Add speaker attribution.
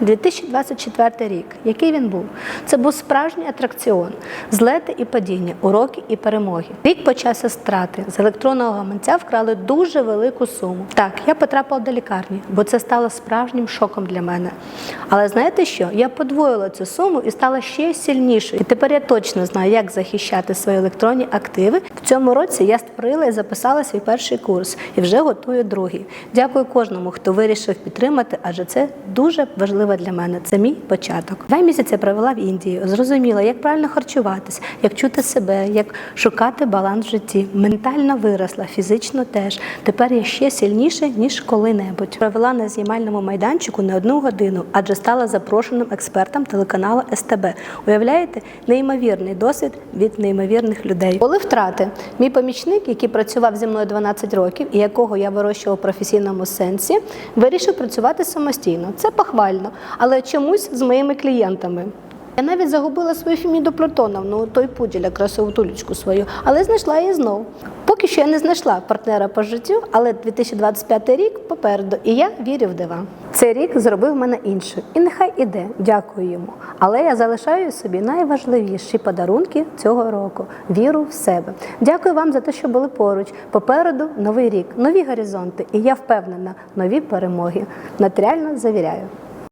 Speaker 1: 2024 рік, який він був? Це був справжній атракціон, злети і падіння, уроки і перемоги. Рік почався страти. З електронного гаманця вкрали дуже велику суму. Так, я потрапила до лікарні, бо це стало справжнім шоком для мене. Але знаєте що? Я подвоїла цю суму і стала ще сильнішою. І тепер я точно знаю, як захищати свої електронні активи. В цьому році я створила і записала свій перший курс і вже готую другий. Дякую кожному, хто вирішив підтримати, адже це дуже важливо для мене. Це мій початок. Два місяці я провела в Індії, зрозуміла, як правильно харчуватись, як чути себе, як шукати баланс в житті. Ментально виросла, фізично теж. Тепер я ще сильніше ніж коли-небудь. Провела на знімальному майданчику не одну годину, адже стала запрошеним експертом телеканалу СТБ. Уявляєте, неймовірний досвід від неймовірних людей. Були втрати. Мій помічник, який працював зі мною 12 років і якого я вирощував у професійному сенсі, вирішив працювати самостійно. Це похвально, але чомусь з моїми клієнтами. Я навіть загубила свою Феміду Платоновну, той пуділя, красиву тулечку свою, але знайшла її знов. Поки що я не знайшла партнера по життю, але 2025 рік попереду, і я вірю в дива. Цей рік зробив мене іншою, і нехай іде, дякую йому. Але я залишаю собі найважливіші подарунки цього року віру в себе. Дякую вам за те, що були поруч. Попереду новий рік, нові горизонти, і я впевнена, нові перемоги. Нотаріально завіряю.